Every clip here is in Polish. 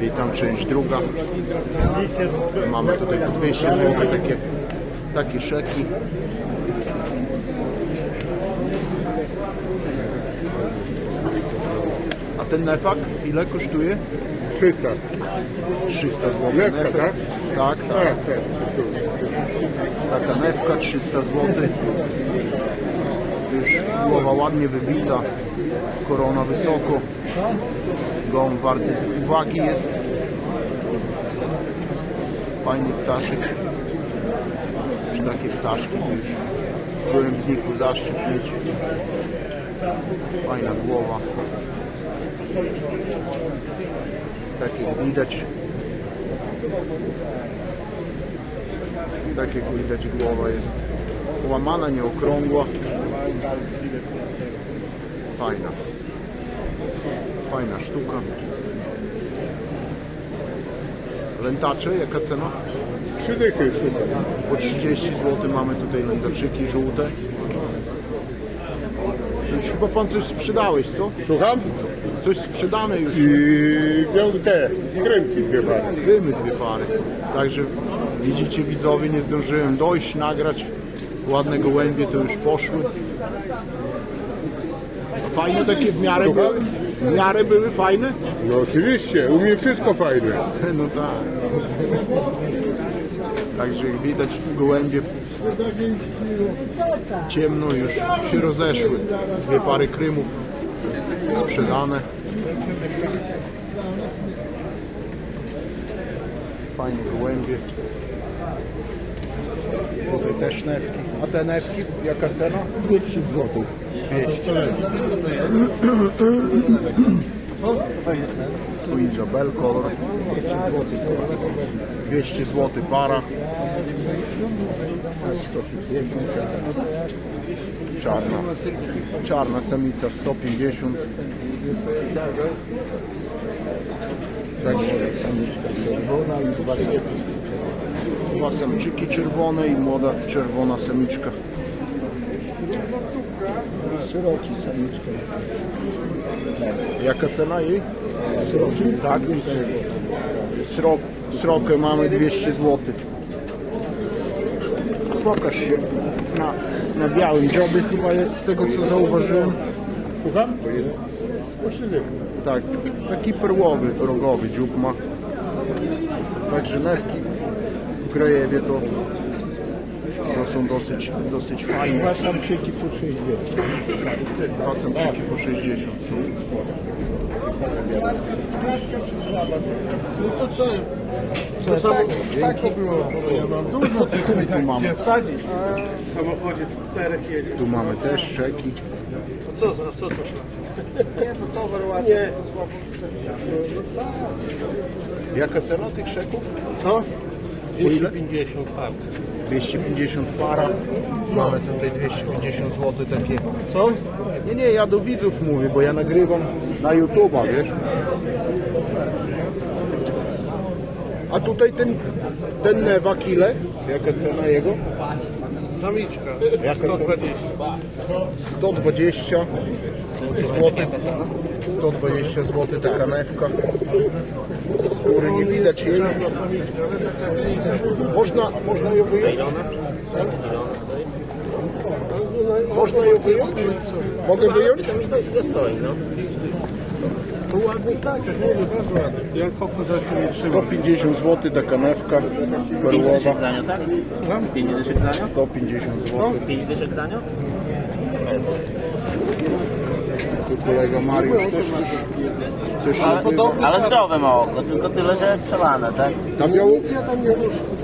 Witam, część druga. Mamy tutaj po 200 zł takie, takie szeki. A ten nefak ile kosztuje? 300. 300 zł. Nefka, tak? Tak, tak. Tak, tak. Taka newka 300 zł. Już głowa ładnie wybita, korona wysoko. Gołąb warty uwagi jest. Fajny ptaszek. Już takie ptaszki już w gołębniku zaszczyt mieć. Fajna głowa. Tak jak widać tak jak widać głowa jest łamana, nieokrągła. Fajna. Fajna sztuka. Lętacze, jaka cena? Trzy dychy. Po 30 zł mamy tutaj lętaczyki żółte. Już chyba pan coś sprzedałeś, co? Słucham? Coś sprzedane już. I miał te krymki dwie pary. Krymy dwie pary. Także widzicie widzowie, nie zdążyłem dojść, nagrać. Ładne gołębie to już poszły. Fajne takie w miarę były? W miarę były fajne? No oczywiście, u mnie wszystko fajne. No tak. Także jak widać gołębie ciemno już się rozeszły. Dwie pary krymów sprzedane. Fajnie gołębie. Tutaj też newki. A te newki, jaka cena? 200 zł. 200. Tu Izabel kolor. 200 zł para. Czarna. Czarna samica 150. Także dwa samczyki czerwone i młoda czerwona samiczka. Syroki samiczka. Jaka cena jej? Tak, i srok, srokę mamy 200 zł. Pokaż się na, na białym dziobie chyba jest, z tego co zauważyłem. Słucham? Tak, taki perłowy, rogowy dziób ma. Także newki w Grajewie to, to są dosyć, dosyć fajne. Dwa samczyki po 60. Dwa samczyki po 60 są. No to co? To samo takie było. Ja mam dużo tych Tu mamy, wsadzić. W samochodzie czterech jedzie. tu mamy też szeki. Co, co, co to? Nie, to towar ładny. Nie. Jaka cena tych szeków? Co? Po ile? 250 park. 250 para. Mamy tutaj 250 zł takie. Co? Nie, nie, ja do widzów mówię, bo ja nagrywam na YouTube'a, wiesz? A tutaj ten, ten newak ile? Jaka cena jego? Samiczka. Jaka cena? 120. 120 zł. 120 zł taka newka. Z góry nie widać jej. Można, można ją wyjąć? Można ją wyjąć? Mogę wyjąć? To ładny tak, bardzo zacznie nie trzyma. 150 zł taka newka perłowa. Zdania, tak? 5 dyszek zdania? 150 zł. 5 dyszek zdania? Tu kolega Mariusz też coś, coś Ale, ale zdrowe ma oko, tylko tyle, że przelane, tak? Ta biało,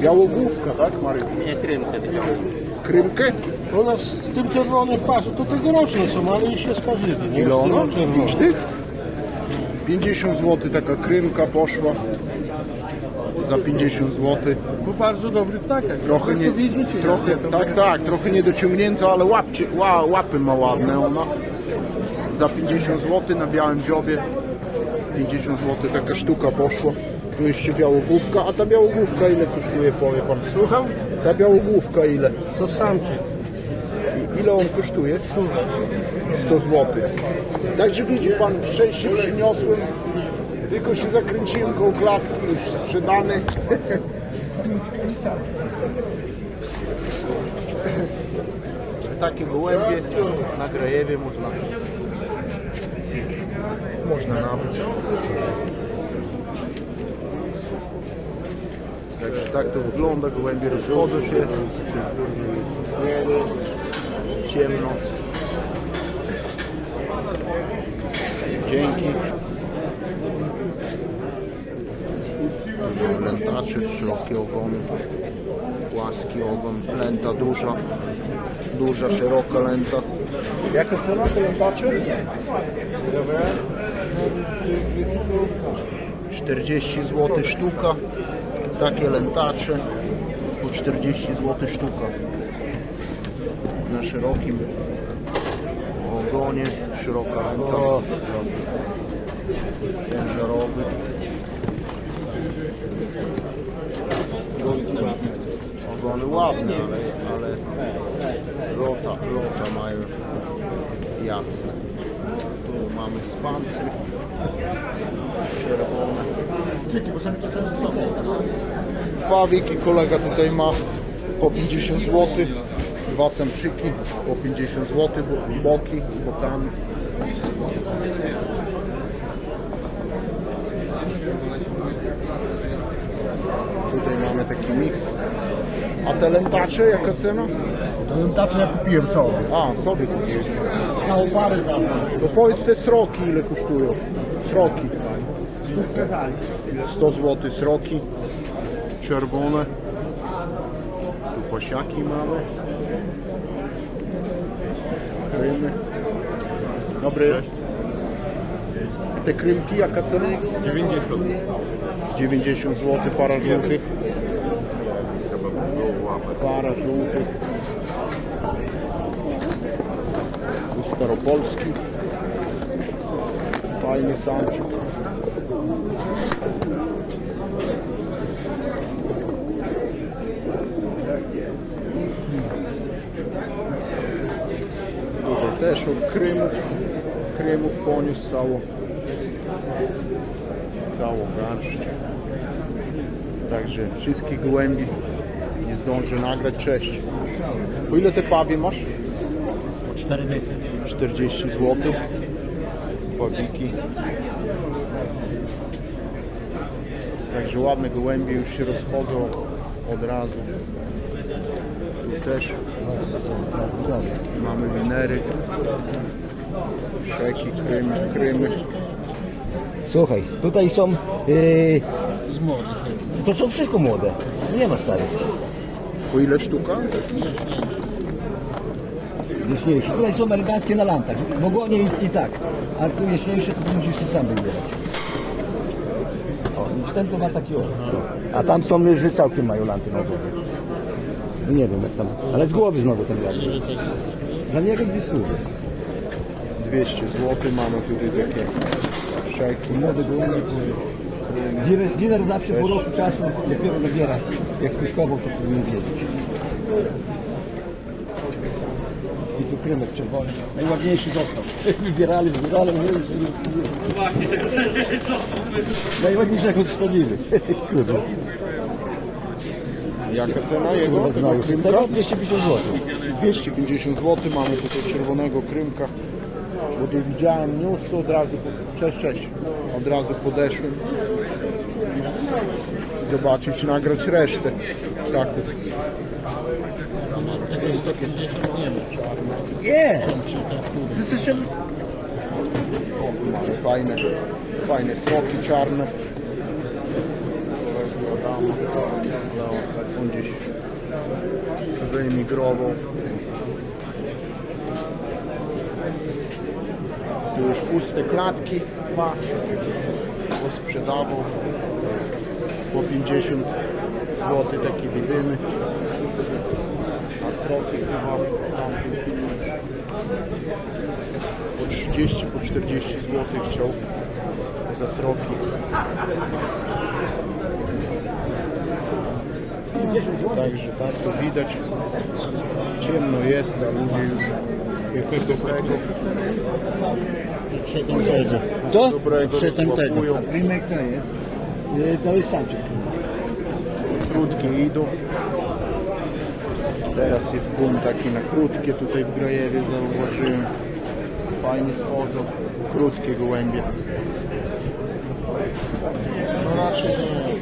białogłówka, tak Mariusz? Nie krymkę tylko. Krymkę? U nas z tym czerwonym w parze, to tegoroczne są, ale już się sparzyli. Ile ona? Czerwone. Pięć dych? 50 zł taka krymka poszła. Za 50 zł. To bardzo dobry ptak. jak Trochę nie, widzicie. trochę, tak, tak, trochę niedociągnięta, ale łapcie, ła, łapy ma ładne ona. Za 50 zł na białym dziobie. 50 zł taka sztuka poszła. Tu jeszcze białogłówka, a ta białogłówka ile kosztuje, powie pan? Słucham? Ta białogłówka ile? To samczyk. Ile on kosztuje? 100 zł. Także widzi pan, szczęście przyniosłem. Tylko się zakręciłem koło klatki, już sprzedany. Takie gołębie na Grajewie można, można nabyć. Także tak to wygląda, gołębie rozchodzą się. Ciemno. Dzięki. Lętacze, szerokie ogony, płaski ogon, lęta duża, duża, szeroka lęta. Jaka cena te lętacze? 40 zł sztuka, takie lętacze po 40 zł sztuka. Na szerokim ogonie, szeroka lęta, ciężarowy. Ogony ładne, ale, ale lota, lota mają jasne. Tu mamy spancer czerwone. Pawik i kolega tutaj ma po 50 zł. Dwa samczyki po 50 zł, bo- boki z bokami. Tutaj mamy taki miks. A te lętacze, jaka cena? Tacy ja kupiłem sobie. A, sobie kupiłeś. Całą parę zabrał. No powiedz te sroki ile kosztują. Sroki. Stówkę dali. 100 zł sroki. Czerwone. Tu pasiaki mamy. Krymy. Dobry. Te krymki jaka cena? 90. 90 zł para żółtych. Para żółtych. Staropolski. Fajny samczyk. Od Krymów. Krymów poniósł całą, całą garść. Także wszystkich gołębi nie zdążę nagrać. Cześć. Po ile te pawie masz? 4 metry. 40 zł. Pawiki. Także ładne gołębie już się rozchodzą od razu. Też mamy winery, szeki, krymy, krymy. Słuchaj, tutaj są. Yy, to są wszystko młode. Tu nie ma starych. Po ile sztuka? Jaśniejsze. Tutaj są eleganckie na lampach. W ogonie i, i tak. A tu jaśniejsze to musisz się sam wybierać. O, i ten to ma taki o. A tam są, że całkiem mają lampy na głowie. No Nie wiem jak tam. Ale z głowy znowu ten ładny. Za niego dwie stówy. 200 zł mamy tutaj takie szeki. Młody gołąbek. Dealer, dealer zawsze po roku czasu dopiero nabiera. Jak ktoś chował, to powinien wiedzieć. I tu krymek czerwony. Najładniejszy został. Wybierali, wybierali. Najładniejszego zostawili. Kurde. Jaka cena jego? Tego krymka? Tego 250 zł. 250 zł mamy tutaj czerwonego krymka. Bo tu widziałem news, to od razu, po- cześć, cześć, od razu podeszłem. Zobaczyć, nagrać resztę ptaków. Jest! Mamy fajne, fajne sroki czarne. On gdzieś wyemigrował. Tu już puste klatki ma, bo sprzedawał po 50 zł takie widymy. A sroki chyba tam po 30, po 40 zł chciał za sroki. Także tak to widać. Ciemno jest, a ludzie już dobrego. Przetętego. Co? Dobrego Przetętego. rozłapują. Rimek co jest? Y, To jest samczyk. Krótkie idą. Teraz jest boom taki na krótkie tutaj w Grajewie zauważyłem. Fajnie schodzą. Krótkie gołębie. No raczej nie.